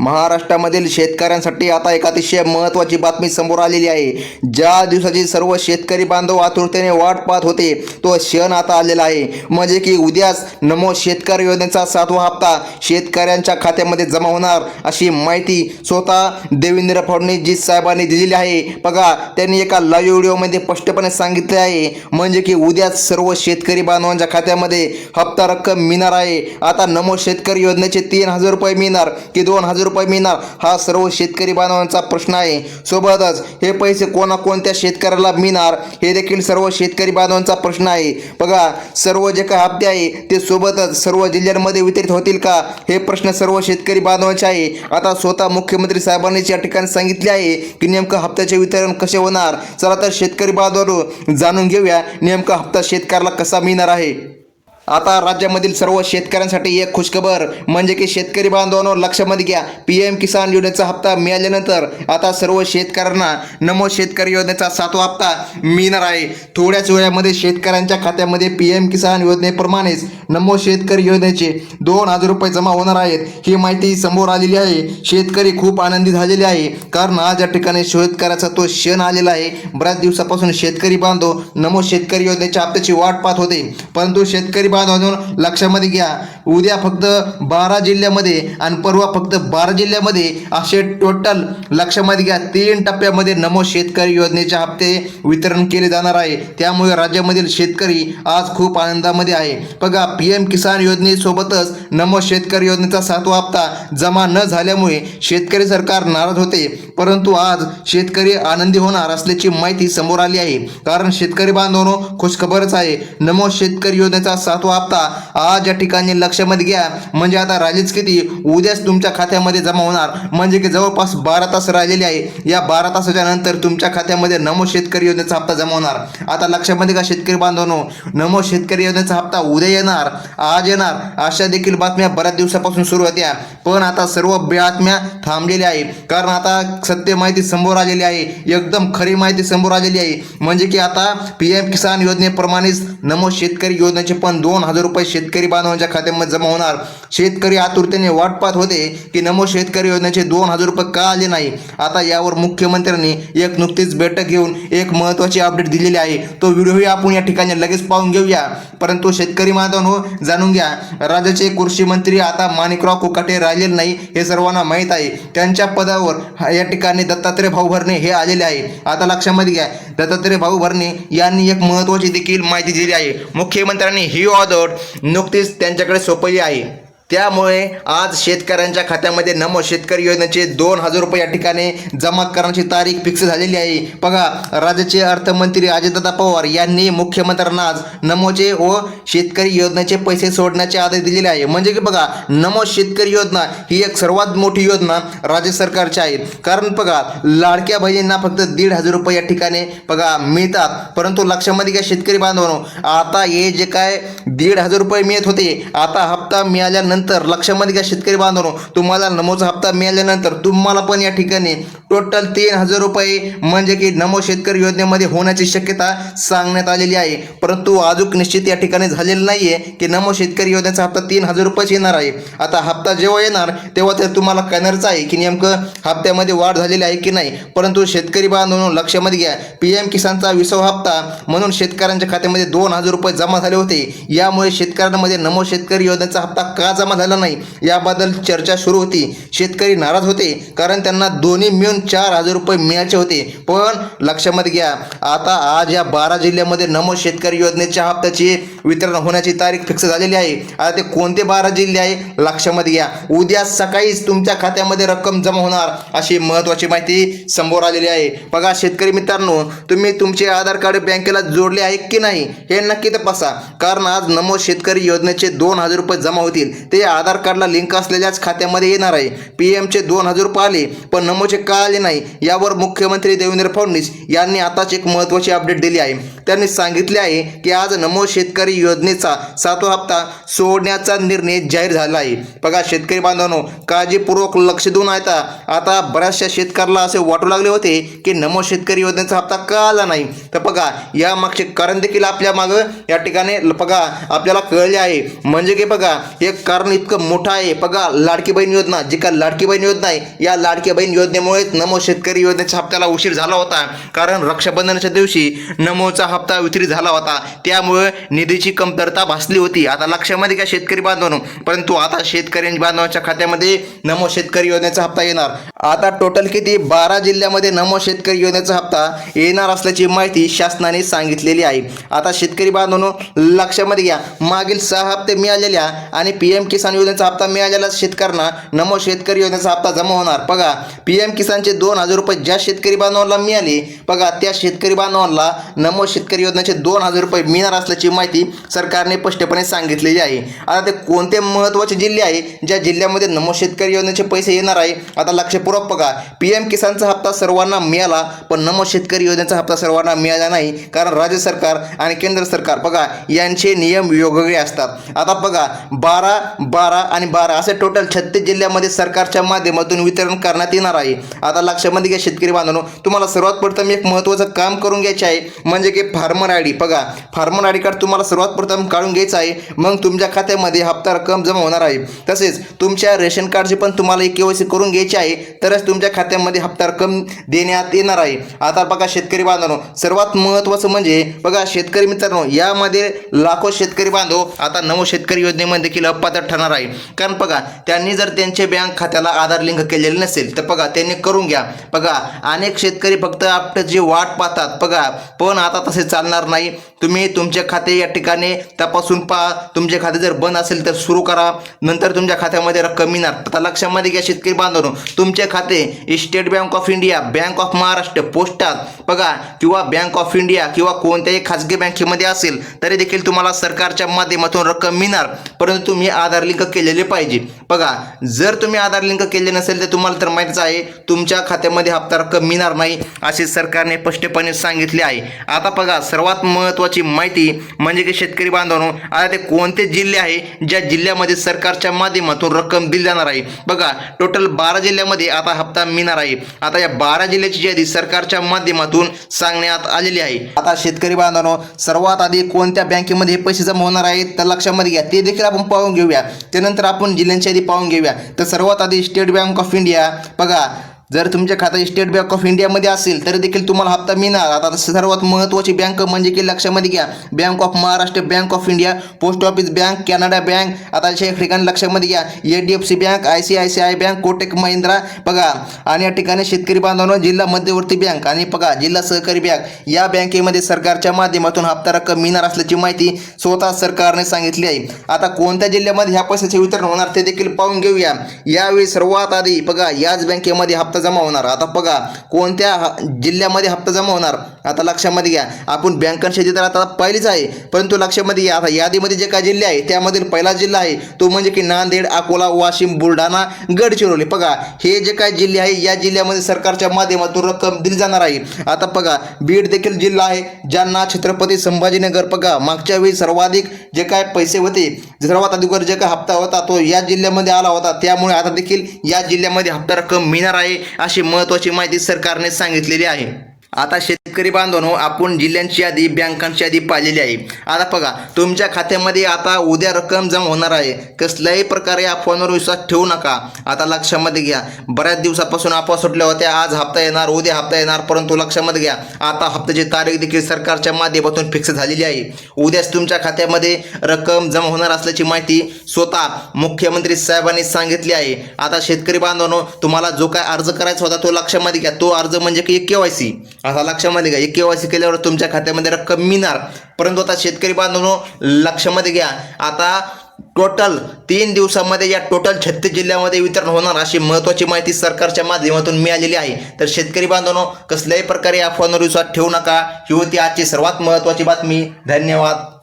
महाराष्ट्रामधील शेतकऱ्यांसाठी आता एक अतिशय महत्त्वाची बातमी समोर आलेली आहे. ज्या दिवसाची सर्व शेतकरी बांधव आतुरतेने वाट पाहत होते तो क्षण आता आलेला आहे. म्हणजे की उद्याच नमो शेतकरी योजनेचा सातवा हप्ता शेतकऱ्यांच्या खात्यामध्ये जमा होणार अशी माहिती स्वतः देवेंद्र फडणवीसजी साहेबांनी दिलेली आहे. बघा त्यांनी एका लाईव्ह व्हिडिओमध्ये स्पष्टपणे सांगितले आहे. म्हणजे की उद्याच सर्व शेतकरी बांधवांच्या खात्यामध्ये हप्ता रक्कम मिळणार आहे. आता नमो शेतकरी योजनेचे तीन हजार रुपये मिळणार की दोन हजार रुपये मिळणार हा सर्व शेतकरी बांधवांचा प्रश्न आहे. सोबतच हे पैसे कोणाकोणत्या शेतकऱ्याला मिळणार हे देखील सर्व शेतकरी बांधवांचा प्रश्न आहे. बघा सर्व जे काही हप्ते आहे ते सोबतच सर्व जिल्ह्यांमध्ये वितरित होतील का? हे प्रश्न सर्व शेतकरी बांधवांचे आहे. आता स्वतः मुख्यमंत्री साहेबांनीच या ठिकाणी सांगितले आहे की नेमकं हप्त्याचे वितरण कसे होणार? चला तर शेतकरी बांधवांवर जाणून घेऊया नेमका हप्ता शेतकऱ्याला कसा मिळणार आहे. आता राज्यामधील सर्व शेतकऱ्यांसाठी एक खुशखबर म्हणजे की शेतकरी बांधवांनो लक्षामध्ये घ्या पी एम किसान योजनेचा हप्ता मिळाल्यानंतर आता सर्व शेतकऱ्यांना नमो शेतकरी योजनेचा सातवा हप्ता मिळणार आहे. थोड्याच वेळामध्ये शेतकऱ्यांच्या खात्यामध्ये पी एम किसान योजनेप्रमाणेच नमो शेतकरी योजनेचे दोन हजार रुपये जमा होणार आहेत. ही माहिती समोर आलेली आहे. शेतकरी खूप आनंदी झालेले आहे. कारण आज या ठिकाणी शेतकऱ्याचा तो क्षण आलेला आहे. बऱ्याच दिवसापासून शेतकरी बांधव नमो शेतकरी योजनेच्या हप्त्याची वाट पाहत होते. परंतु शेतकरी बांधवांनो लक्षामध्ये घ्या. उद्या फक्त बारा जिल्ह्यामध्ये आणि परवा फक्त बारा जिल्ह्यामध्ये असे टोटल लक्षामध्ये घ्या. तीन टप्प्यामध्ये नमो शेतकरी योजनेचे हप्ते वितरण केले जाणार आहे. त्यामुळे राज्यामधील शेतकरी आज खूप आनंदामध्ये आहे. बघा पी एम किसान योजनेसोबतच नमो शेतकरी योजनेचा सातवा हप्ता जमा न झाल्यामुळे शेतकरी सरकार नाराज होते. परंतु आज शेतकरी आनंदी होणार असल्याची माहिती समोर आली आहे. कारण शेतकरी बांधवांनो खुशखबरच आहे. नमो शेतकरी योजनेचा सातवा हप्ता आज या ठिकाणी लक्षामध्ये घ्या. म्हणजे आता राहिलीच किती उद्याच तुमच्या खात्यामध्ये जमा होणार. म्हणजे की जवळपास बारा तास राहिलेले आहे. या बारा तासाच्या नंतर तुमच्या खात्यामध्ये नमो शेतकरी योजनेचा हप्ता जमा होणार. आता लक्षामध्ये का शेतकरी बांधवांनो. नमो शेतकरी योजनेचा हप्ता उद्या येणार. आज येणार. अशा देखील बातम्या बऱ्याच दिवसापासून सुरू होत्या पण आता सर्व बातम्या थांबलेल्या आहे. कारण आता सत्य माहिती समोर आलेली आहे. एकदम खरी माहिती समोर आलेली आहे. म्हणजे की आता पी एम किसान योजनेप्रमाणेच नमो शेतकरी योजनेचे पण दोन हजार रुपये शेतकरी बांधवांच्या खात्यामध्ये जमा होणार? शेतकरी आतुरतेने वाट पाहत होते की नमो शेतकरी योजनेचे दोन हजार रुपये का आले नाही? आता यावर मुख्यमंत्र्यांनी एक नुकतीच बैठक घेऊन एक महत्त्वाची अपडेट दिलेली आहे. तो व्हिडिओही आपण या ठिकाणी लगेच पाहून घेऊया. परंतु शेतकरी हो जाणून घ्या. राज्याचे कृषी मंत्री आता माणिकराव कोकाटे राहिलेले नाही हे सर्वांना माहीत आहे. त्यांच्या पदावर या ठिकाणी दत्तात्रय भाऊ भरणे हे आलेले आहे. आता लक्षामध्ये घ्या. दत्तात्रय भाऊ भरणे यांनी एक महत्त्वाची देखील माहिती दिली आहे. मुख्यमंत्र्यांनी ही ऑर्डर नुकतीच त्यांच्याकडे सोपवली आहे. त्यामुळे आज शेतकऱ्यांच्या खात्यामध्ये नमो शेतकरी योजनेचे दोन हजार रुपये या ठिकाणी जमा करण्याची तारीख फिक्स झालेली आहे. बघा राज्याचे अर्थमंत्री अजितदादा पवार यांनी मुख्यमंत्र्यांना आज नमोचे व शेतकरी योजनेचे पैसे सोडण्याचे आदेश दिलेले आहे. म्हणजे की बघा नमो शेतकरी योजना ही एक सर्वात मोठी योजना राज्य सरकारची आहे. कारण बघा लाडक्या बहिणींना फक्त दीड हजार रुपये या ठिकाणी बघा मिळतात. परंतु लक्षामध्ये काय शेतकरी बांधवांनो आता हे जे काय दीड हजार रुपये मिळत होते आता हप्ता मिळाल्यानंतर लक्षामध्ये घ्या शेतकरी बांधवांनो तुम्हाला नमोचा हप्ता मिळाल्यानंतर तुम्हाला पण या ठिकाणी टोटल तीन हजार रुपये म्हणजे की नमो शेतकरी योजनेमध्ये होण्याची शक्यता सांगण्यात आलेली आहे. परंतु अजून निश्चित या ठिकाणी झालेलं नाही आहे की नमो शेतकरी योजनेचा हप्ता तीन हजार रुपयेच येणार आहे. आता हप्ता जेव्हा येणार तेव्हा ते तुम्हाला कळणारच आहे की नेमकं हप्त्यामध्ये वाढ झालेली आहे की नाही. परंतु शेतकरी बांधवांनो लक्षामध्ये घ्या पी एम किसानचा विसावा हप्ता म्हणून शेतकऱ्यांच्या खात्यामध्ये दोन हजार रुपये जमा झाले होते. यामुळे शेतकऱ्यांमध्ये नमो शेतकरी योजनेचा हप्ता का जमा झाला नाही? याबद्दल चर्चा सुरू होती. शेतकरी नाराज होते कारण त्यांना दोन्ही मिळून चार हजार रुपये मिळायचे होते. पण लक्षामध्ये घ्या आता आज या बारा जिल्ह्यामध्ये नमो शेतकरी योजनेच्या हप्त्याची वितरण होण्याची तारीख फिक्स झालेली आहे. आता ते कोणते बारा जिल्हे आहे लक्षामध्ये घ्या. उद्या सकाळीच तुमच्या खात्यामध्ये रक्कम जमा होणार अशी महत्त्वाची माहिती समोर आलेली आहे. बघा शेतकरी मित्रांनो तुम्ही तुमचे आधार कार्ड बँकेला जोडले आहे की नाही हे नक्की तपासा. कारण आज नमो शेतकरी योजनेचे दोन हजार रुपये जमा होतील. ते आधार कार्डला लिंक असलेल्याच खात्यामध्ये येणार आहे. पी एमचे दोन हजार रुपये आले पण नमोचे का आले नाही. यावर मुख्यमंत्री देवेंद्र फडणवीस यांनी आताच एक महत्त्वाची अपडेट दिली आहे. त्यांनी सांगितले आहे की आज नमो शेतकरी योजनेचा सातवा हप्ता सोडण्याचा निर्णय जाहीर झाला आहे. बघा शेतकरी बांधवांनो काळजीपूर्वक लक्ष देऊन आता आता बऱ्याचशा शेतकऱ्याला असे वाटू लागले होते की नमो शेतकरी योजनेचा हप्ता का आला नाही? तर बघा या मागचे कारण देखील आपल्या मागं या ठिकाणी बघा आपल्याला कळले आहे. म्हणजे की बघा हे कारण इतकं मोठं आहे. बघा लाडकी बहीण योजना जी का लाडकी बहीण योजना आहे या लाडकी बहीण योजनेमुळेच नमो शेतकरी योजनेच्या हप्त्याला उशीर झाला होता. कारण रक्षाबंधनाच्या दिवशी नमोचा हप्ता वितरित झाला होता. त्यामुळे निधीची कमतरता भासली होती. आता लक्षामध्ये घ्या शेतकरी बांधवांनो. परंतु आता शेतकरी बांधवांच्या खात्यामध्ये नमो शेतकरी योजनेचा हप्ता येणार. आता टोटल किती? बारा जिल्ह्यामध्ये नमो शेतकरी योजनेचा हप्ता येणार असल्याची माहिती शासनाने सांगितलेली आहे. आता शेतकरी बांधवांनो लक्षामध्ये घ्या. मागील सहा हप्ते मिळालेल्या आणि पी एम किसान योजनेचा हप्ता मिळालेल्या शेतकऱ्यांना नमो शेतकरी योजनेचा हप्ता जमा होणार. बघा पी एम किसानचे म्हणजे दोन हजार रुपये ज्या शेतकरी बांधवांना मिळाले बघा त्या शेतकरी बांधवांना नमो शेतकरी योजनेचे दोन हजार रुपये मिळणार असल्याची माहिती सरकारने स्पष्टपणे सांगितलेली आहे. आता ते कोणते महत्त्वाचे जिल्हे आहे? ज्या जिल्ह्यामध्ये नमो शेतकरी योजनेचे पैसे येणार आहे? आता लक्षपूर्वक बघा. पी एम किसानचा हप्ता सर्वांना मिळाला पण नमो शेतकरी योजनेचा हप्ता सर्वांना मिळाला नाही कारण राज्य सरकार आणि केंद्र सरकार बघा यांचे नियम वेगवेगळे असतात. आता बघा बारा बारा आणि बारा असे टोटल छत्तीस जिल्ह्यामध्ये सरकारच्या माध्यमातून वितरण करण्यात येणार आहे. आता लक्षामध्ये घ्या शेतकरी बांधवांनो. तुम्हाला सर्वात प्रथम एक महत्त्वाचं काम करून घ्यायचे आहे म्हणजे की फार्मर आय डी. बघा फार्मर आय डी कार्ड तुम्हाला सर्वात प्रथम काढून घ्यायचं आहे मग तुमच्या खात्यामध्ये हप्ता रक्कम जमा होणार आहे. तसेच तुमच्या रेशन कार्डची पण तुम्हाला के वाय सी करून घ्यायची आहे तरच तुमच्या खात्यामध्ये हप्ता रक्कम देण्यात येणार आहे. आता बघा शेतकरी बांधवांनो सर्वात महत्त्वाचं म्हणजे बघा शेतकरी मित्रांनो यामध्ये लाखो शेतकरी बांधव आता नवो शेतकरी योजनेमध्ये देखील अपात्र ठरणार आहे. कारण बघा त्यांनी जर त्यांच्या बँक खात्याला आधार लिंक केलेले नसेल तर बघा त्यांनी करून घ्या. बघा अनेक शेतकरी फक्त आपलं जे वाट पाहतात. बघा पण आता तसे चालणार नाही. तुम्ही तुमचे खाते या ठिकाणी तपासून पहा. तुमचे खाते जर बंद असेल तर सुरू करा. नंतर तुमच्या खात्यामध्ये रक्कम मिळणार आता लक्षामध्ये घ्या शेतकरी बांधवून. तुमचे खाते state bank of India bank of Maharashtra पोस्टात. बघा किंवा बँक ऑफ इंडिया किंवा कोणत्याही खाजगी बँकेमध्ये असेल तरी देखील तुम्हाला सरकारच्या माध्यमातून रक्कम मिळणार. परंतु तुम्ही आधार लिंक केलेले पाहिजे. बघा जर तुम्ही आधार लिंक केले नसेल तर तुम्हाला तर माहितीच आहे तुमच्या खात्यामध्ये हप्ता रक्कम मिळणार नाही असे सरकारने स्पष्टपणे सांगितले आहे. आता बघा सर्वात महत्त्वाची माहिती म्हणजे की शेतकरी बांधवांनो आता ते कोणते जिल्हे आहे ज्या जिल्ह्यामध्ये सरकारच्या माध्यमातून रक्कम दिली जाणार आहे? बघा टोटल बारा जिल्ह्यामध्ये आता हप्ता मिळणार आहे. आता या बारा जिल्ह्याची यादी सरकारच्या माध्यमातून सांगण्यात आलेली आहे. आता शेतकरी बांधवांनो सर्वात आधी कोणत्या बँकेमध्ये हे पैसे जमा होणार आहेत तर लक्षामध्ये घ्या. ते देखील आपण पाहून घेऊया. त्यानंतर आपण जिल्ह्यांची यादी पाहून घेऊया. तर सर्वात आधी स्टेट बँक ऑफ इंडिया बघा जर तुमच्या खात्यात स्टेट बँक ऑफ इंडियामध्ये असेल तर देखील तुम्हाला हप्ता मिळणार. आता सर्वात महत्त्वाची बँक म्हणजे की लक्षामध्ये घ्या. Bank of Maharashtra bank of India post office bank Canada bank आता अशा ठिकाणी लक्षामध्ये घ्या. H D F C bank I C I C I bank Kotak Mahindra बघा. आणि या ठिकाणी शेतकरी बांधवांनो जिल्हा मध्यवर्ती बँक आणि बघा जिल्हा सहकारी बँक या बँकेमध्ये सरकारच्या माध्यमातून हप्ता रक्कम मिळणार असल्याची माहिती स्वतः सरकारने सांगितली आहे. आता कोणत्या जिल्ह्यामध्ये ह्या पैशाचे वितरण होणार ते देखील पाहून घेऊया. यावेळी सर्वात आधी बघा याच बँकेमध्ये हप्ता जमा होणार. आता बघा कोणत्या जिल्ह्यामध्ये हप्ता जमा होणार? आता लक्षामध्ये घ्या. आपण बँकांची शेती तर आता पहिलीच आहे परंतु लक्षामध्ये घ्या आता यादीमध्ये जे काय जिल्हे आहे त्यामधील पहिला जिल्हा आहे तो म्हणजे की नांदेड अकोला वाशिम बुलढाणा गडचिरोली. बघा हे जे काय जिल्हे आहे या जिल्ह्यामध्ये सरकारच्या माध्यमातून रक्कम दिली जाणार आहे. आता बघा बीड देखील जिल्हा आहे ज्यांना छत्रपती संभाजीनगर बघा मागच्या वेळी सर्वाधिक जे काय पैसे होते सर्वात अगोदर जे काय हप्ता होता तो या जिल्ह्यामध्ये आला होता. त्यामुळे आता देखील या जिल्ह्यामध्ये हप्ता रक्कम मिळणार आहे अशी महत्त्वाची माहिती सरकारने सांगितलेली आहे. आता शेतकरी बांधवांनो आपण जिल्ह्यांची यादी बँकांची यादी पाहिलेली आहे. आता बघा तुमच्या खात्यामध्ये आता उद्या रक्कम जमा होणार आहे. कसल्याही प्रकारे अफवांवर विश्वास ठेवू नका. आता लक्षामध्ये घ्या. बऱ्याच दिवसापासून अफवा सुटल्या होत्या. आज हप्ता येणार उद्या हप्ता येणार परंतु लक्षामध्ये घ्या. आता हप्त्याची तारीख देखील सरकारच्या माध्यमातून फिक्स झालेली आहे. उद्याच तुमच्या खात्यामध्ये रक्कम जमा होणार असल्याची माहिती स्वतः मुख्यमंत्री साहेबांनी सांगितली आहे. आता शेतकरी बांधवांनो तुम्हाला जो काय अर्ज करायचा होता तो लक्षामध्ये घ्या. तो अर्ज म्हणजे की के वाय सी. आता लक्षामध्ये घ्या एक वाय केल्यावर तुमच्या खात्यामध्ये रक्कम मिळणार. परंतु आता शेतकरी बांधवांनो लक्षामध्ये घ्या आता टोटल तीन दिवसामध्ये या टोटल छत्तीस जिल्ह्यामध्ये वितरण होणार अशी महत्त्वाची माहिती सरकारच्या माध्यमातून मिळालेली आहे. तर शेतकरी बांधवांनो कसल्याही प्रकारे अफवांवर विश्वास ठेवू नका. ही होती आजची सर्वात महत्त्वाची बातमी. धन्यवाद.